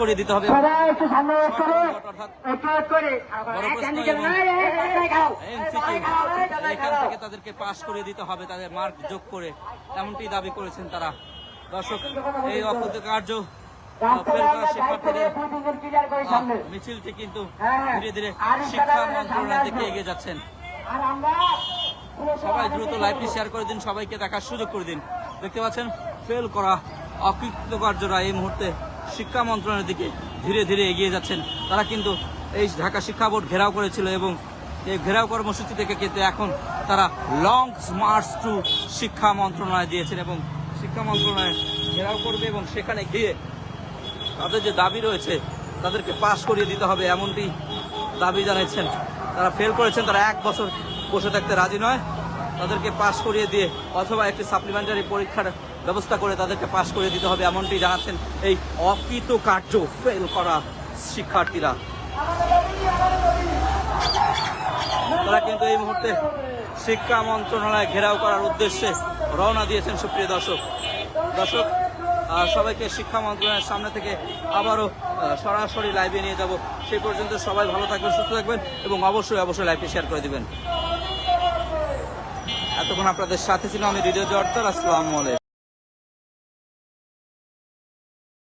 করে দিতে হবে। এই, এখান থেকে তাদেরকে পাশ করে দিতে হবে তাদের মার্ক যোগ করে। এমনটি দাবি করেছেন তারা। দর্শক এই মিছিলটি কিন্তু হ্যাঁ, হ্যাঁ। ধীরে ধীরে শিক্ষা দিকে আসব। এগিয়ে যাচ্ছেন। সবাই দ্রুত লাইভটি শেয়ার করে দিন সবাইকে দেখার সুযোগ করে দিন। দেখতে পাচ্ছেন ফেল করা অকৃতকার্যরা এই মুহূর্তে শিক্ষা মন্ত্রণালয়ের দিকে ধীরে ধীরে এগিয়ে যাচ্ছেন। তারা কিন্তু এই ঢাকা শিক্ষা বোর্ড ঘেরাও করেছিল এবং এই ঘেরাও কর্মসূচি থেকে কিন্তু এখন তারা লং মার্চ টু শিক্ষা মন্ত্রণালয় দিয়েছেন এবং শিক্ষা মন্ত্রণালয় ঘেরাও করবে এবং সেখানে গিয়ে তাদের যে দাবি রয়েছে, তাদেরকে পাশ করিয়ে দিতে হবে এমনটি দাবি জানাচ্ছেন। তারা ফেল করেছেন, তারা এক বছর বসে থাকতে রাজি নয়। তাদেরকে পাশ করিয়ে দিয়ে অথবা একটি সাপ্লিমেন্টারি পরীক্ষার ব্যবস্থা করে তাদেরকে পাশ করে দিতে হবে, এমনটি জানাচ্ছেন এই অকৃত কার্য ফেল করা শিক্ষার্থীরা। তারা কিন্তু এই মুহূর্তে শিক্ষা মন্ত্রণালয় ঘেরাও করার উদ্দেশ্যে রওনা দিয়েছেন সুপ্রিয় দর্শক। দর্শক সবাইকে শিক্ষা মন্ত্রণালয়ের সামনে থেকে আবারও সরাসরি লাইভে নিয়ে যাব। সেই পর্যন্ত সবাই ভালো থাকবেন, সুস্থ থাকবেন এবং অবশ্যই অবশ্যই লাইভটি শেয়ার করে দিবেন। এতক্ষণ আপনাদের সাথে ছিল আমি হৃদয় জর্দার আসসালামু আলাইকুম।